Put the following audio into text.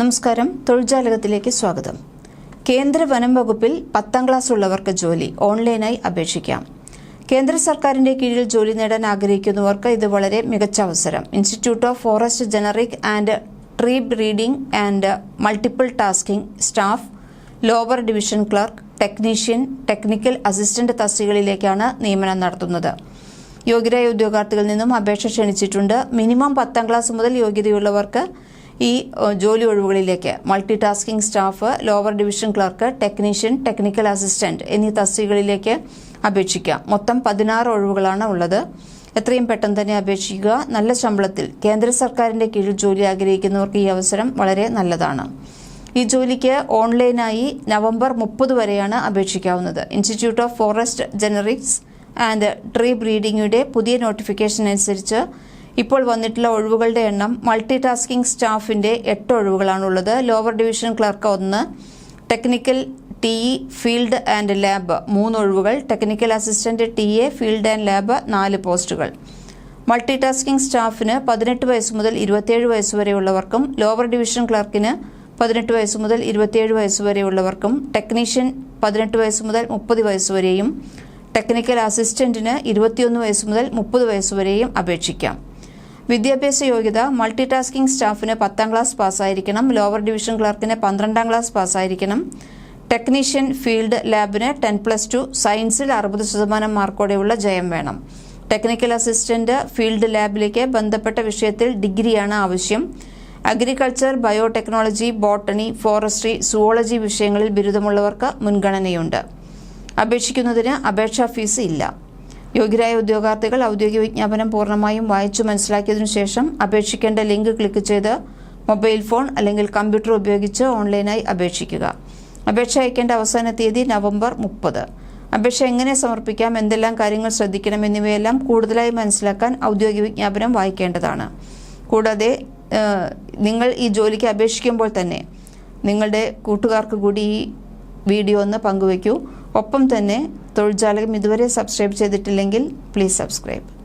നമസ്കാരം. തൊഴിൽജാലകത്തിലേക്ക് സ്വാഗതം. കേന്ദ്ര വനം വകുപ്പിൽ പത്താം ക്ലാസ് ഉള്ളവർക്ക് ജോലി ഓൺലൈനായി അപേക്ഷിക്കാം. കേന്ദ്ര സർക്കാരിന്റെ കീഴിൽ ജോലി നേടാൻ ആഗ്രഹിക്കുന്നവർക്ക് ഇത് വളരെ മികച്ച അവസരം. Institute of forest generic and tree breeding and multiple tasking staff lower division clerk technician technical assistant തസ്തികകളിലേക്കാണ് നിയമനം നടത്തുന്നത്. യോഗ്യരായ ഉദ്യോഗാർത്ഥികളിൽ നിന്നും അപേക്ഷ ക്ഷണിച്ചിട്ടുണ്ട്. മിനിമം പത്താം ക്ലാസ് മുതൽ യോഗ്യതയുള്ളവർക്ക് ഈ ജോലി ഒഴിവുകളിലേക്ക് multi tasking staff lower division clerk technician technical assistant എന്നീ തസ്തികകളിലേക്ക് അപേക്ഷിക്കാം. മൊത്തം പതിനാറ് ഒഴിവുകളാണ് ഉള്ളത്. എത്രയും പെട്ടെന്ന് തന്നെ അപേക്ഷിക്കുക. നല്ല ശമ്പളത്തിൽ കേന്ദ്ര സർക്കാരിന്റെ കീഴിൽ ജോലി ആഗ്രഹിക്കുന്നവർക്ക് ഈ അവസരം വളരെ നല്ലതാണ്. ഈ ജോലിക്ക് ഓൺലൈനായി നവംബർ മുപ്പത് വരെയാണ് അപേക്ഷിക്കാവുന്നത്. Institute of forest generics and tree ബ്രീഡിംഗിയുടെ പുതിയ നോട്ടിഫിക്കേഷൻ അനുസരിച്ച് ഇപ്പോൾ വന്നിട്ടുള്ള ഒഴിവുകളുടെ എണ്ണം മൾട്ടി ടാസ്കിംഗ് സ്റ്റാഫിന്റെ എട്ട് ഒഴിവുകളാണുള്ളത്. ലോവർ ഡിവിഷൻ ക്ലർക്ക് ഒന്ന് technical T field and lab മൂന്ന് ഒഴിവുകൾ. Technical assistant T A field and lab നാല് പോസ്റ്റുകൾ. മൾട്ടി ടാസ്കിംഗ് സ്റ്റാഫിന് പതിനെട്ട് വയസ്സ് മുതൽ ഇരുപത്തിയേഴ് വയസ്സ് വരെയുള്ളവർക്കും ലോവർ ഡിവിഷൻ ക്ലർക്കിന് പതിനെട്ട് വയസ്സ് മുതൽ ഇരുപത്തിയേഴ് വയസ്സ് വരെയുള്ളവർക്കും ടെക്നീഷ്യൻ പതിനെട്ട് വയസ്സ് മുതൽ മുപ്പത് വയസ്സ് വരെയും ടെക്നിക്കൽ അസിസ്റ്റന്റിന് ഇരുപത്തിയൊന്ന് വയസ്സ് മുതൽ മുപ്പത് വയസ്സ് വരെയും അപേക്ഷിക്കാം. വിദ്യാഭ്യാസ യോഗ്യത മൾട്ടി ടാസ്കിംഗ് സ്റ്റാഫിന് പത്താം ക്ലാസ് പാസ്സായിരിക്കണം ലോവർ ഡിവിഷൻ ക്ലർക്കിന് പന്ത്രണ്ടാം ക്ലാസ് പാസ്സായിരിക്കണം. ടെക്നീഷ്യൻ ഫീൽഡ് ലാബിന് ടെൻ പ്ലസ് ടു സയൻസിൽ അറുപത് ശതമാനം മാർക്കോടെയുള്ള ജയം വേണം. ടെക്നിക്കൽ അസിസ്റ്റന്റ് ഫീൽഡ് ലാബിലേക്ക് ബന്ധപ്പെട്ട വിഷയത്തിൽ ഡിഗ്രിയാണ് ആവശ്യം. Agriculture biotechnology botany forestry zoology വിഷയങ്ങളിൽ ബിരുദമുള്ളവർക്ക് മുൻഗണനയുണ്ട്. അപേക്ഷിക്കുന്നതിന് അപേക്ഷാ ഫീസ് ഇല്ല. യോഗ്യരായ ഉദ്യോഗാർത്ഥികൾ ഔദ്യോഗിക വിജ്ഞാപനം പൂർണമായും വായിച്ചു മനസ്സിലാക്കിയതിനു ശേഷം അപേക്ഷിക്കേണ്ട ലിങ്ക് ക്ലിക്ക് ചെയ്ത് മൊബൈൽ ഫോൺ അല്ലെങ്കിൽ കമ്പ്യൂട്ടർ ഉപയോഗിച്ച് ഓൺലൈനായി അപേക്ഷിക്കുക. അപേക്ഷ അയക്കേണ്ട അവസാന തീയതി നവംബർ മുപ്പത്. അപേക്ഷ എങ്ങനെ സമർപ്പിക്കാം എന്തെല്ലാം കാര്യങ്ങൾ ശ്രദ്ധിക്കണം എന്നിവയെല്ലാം കൂടുതലായി മനസ്സിലാക്കാൻ ഔദ്യോഗിക വിജ്ഞാപനം വായിക്കേണ്ടതാണ്. കൂടാതെ നിങ്ങൾ ഈ ജോലിക്ക് അപേക്ഷിക്കുമ്പോൾ തന്നെ നിങ്ങളുടെ കൂട്ടുകാർക്ക് കൂടി ഈ വീഡിയോ ഒന്ന് പങ്കുവയ്ക്കൂ. ഒപ്പം തന്നെ തൊഴിൽജാലകം ഇതുവരെ സബ്സ്ക്രൈബ് ചെയ്തിട്ടില്ലെങ്കിൽ പ്ലീസ് സബ്സ്ക്രൈബ്